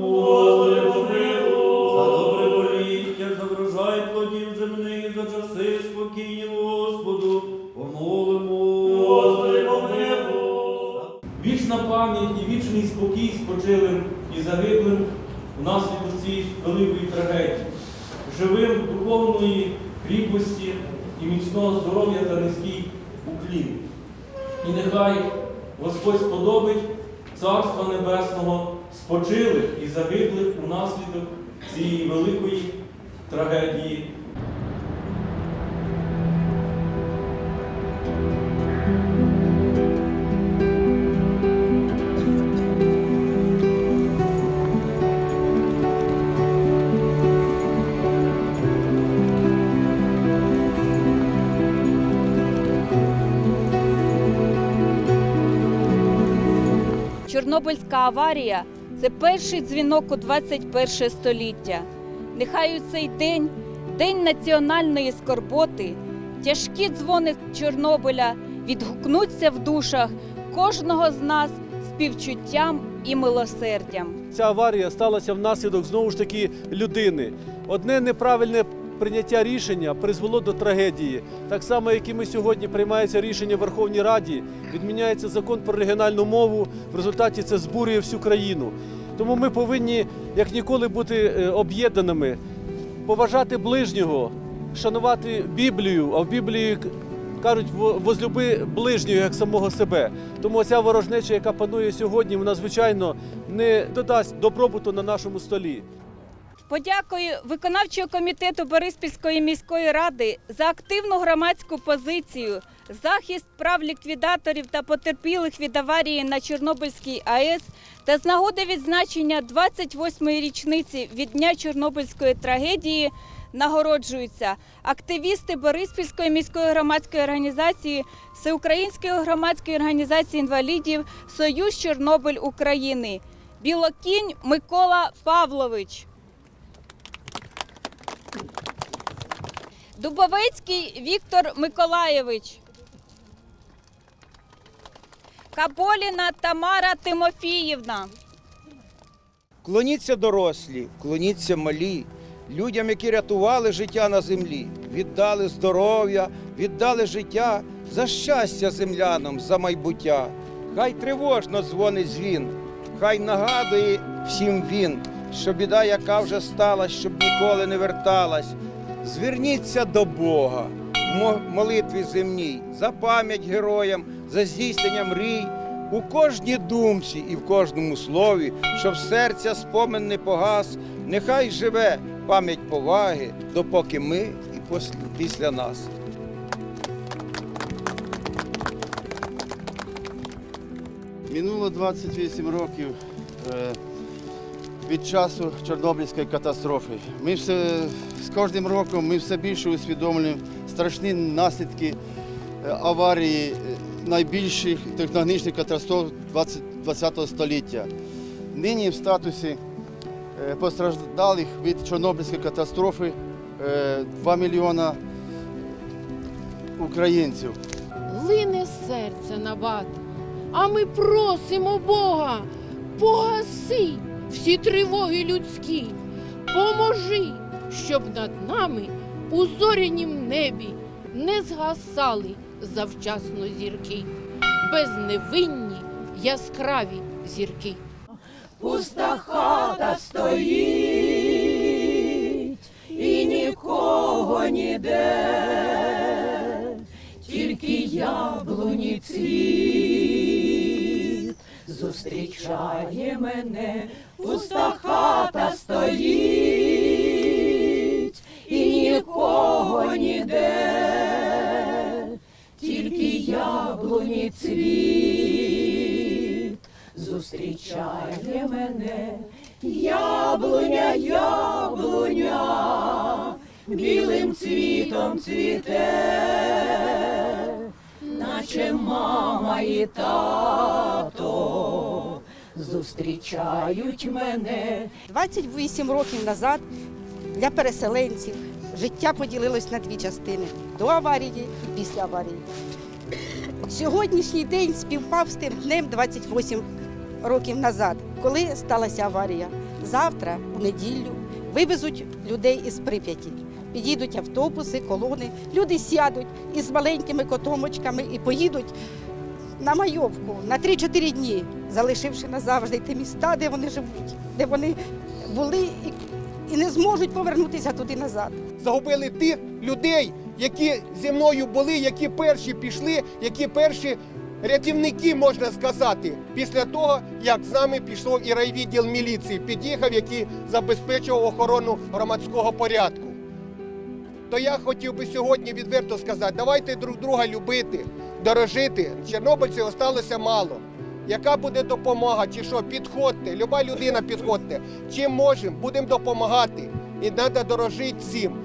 Господи, помилуй. За добре поліття, за врожай плодів земних, за часи спокійні, Господу, помолимо. Господи, помилуй. Вічна пам'ять і вічний спокій спочилим і загиблим внаслідок цієї великої трагедії, живим духовної кріпості і міцного здоров'я та низький уклін. І нехай Господь сподобить Царства Небесного спочилих і загиблих унаслідок цієї великої трагедії. Чорнобильська аварія це перший дзвінок у 21 століття. Нехай у цей день, день національної скорботи, тяжкі дзвони Чорнобиля відгукнуться в душах кожного з нас співчуттям і милосердям. Ця аварія сталася внаслідок знову ж таки людини. Одне неправильне прийняття рішення призвело до трагедії. Так само, як і ми сьогодні приймається рішення в Верховній Раді, відміняється закон про регіональну мову. В результаті це збурює всю країну. Тому ми повинні як ніколи бути е, об'єднаними, поважати ближнього, шанувати Біблію. А в Біблії кажуть, «Во- возлюби ближнього як самого себе. Тому ця ворожнеча, яка панує сьогодні, вона звичайно не додасть добробуту на нашому столі. Подякую виконавчого комітету Бориспільської міської ради за активну громадську позицію, захист прав ліквідаторів та потерпілих від аварії на Чорнобильській АЕС та з нагоди відзначення 28-ї річниці від дня Чорнобильської трагедії нагороджуються активісти Бориспільської міської громадської організації, Всеукраїнської громадської організації інвалідів Союз Чорнобиль України. Білокінь Микола Павлович. Дубовецький Віктор Миколаєвич. Каболіна Тамара Тимофіївна. Клоніться дорослі, клоніться малі, людям, які рятували життя на землі, віддали здоров'я, віддали життя за щастя землянам, за майбуття. Хай тривожно дзвонить дзвін, хай нагадує всім він, що біда, яка вже сталась, щоб ніколи не верталась. Зверніться до Бога в молитві земній за пам'ять героям, за здійснення мрій. У кожній думці і в кожному слові, щоб серця спомин не погас, нехай живе пам'ять поваги, допоки ми і після нас. Минуло 28 років е, від часу Чорнобильської катастрофи. Ми все з кожним роком ми все більше усвідомлюємо страшні наслідки е, аварії е, найбільших технологічних катастроф 20 ХХ століття. Нині в статусі е, постраждалих від Чорнобильської катастрофи е, 2 мільйона українців. Лине серце на а ми просимо Бога, погаси всі тривоги людські, поможи, щоб над нами у зорянім небі не згасали завчасно зірки, безневинні яскраві зірки. Пуста хата стоїть і нікого ніде, тільки яблуні цвіт зустрічає мене, пуста хата стоїть і нікого ніде, тільки яблуні цвіт. Зустрічає мене, яблуня, яблуня, білим цвітом цвіте, наче мама і тато зустрічають мене. 28 років назад для переселенців життя поділилось на дві частини до аварії і після аварії. Сьогоднішній день співпав з тим днем 28 років назад, коли сталася аварія. завтра, у неділю, вивезуть людей із Прип'яті. Підійдуть автобуси, колони, люди сядуть із маленькими котомочками і поїдуть на Майовку на 3-4 дні, залишивши назавжди ті міста, де вони живуть, де вони були і не зможуть повернутися туди назад. загубили тих людей, які зі мною були, які перші пішли, які перші рятівники, можна сказати, після того, як з нами пішов і райвідділ міліції, під'їхав, який забезпечував охорону громадського порядку. То я хотів би сьогодні відверто сказати, давайте друг друга любити, дорожити. Чорнобильців осталося мало. Яка буде допомога, чи що, підходьте, люба людина підходьте. Чим можемо, будемо допомагати. І треба дорожити всім.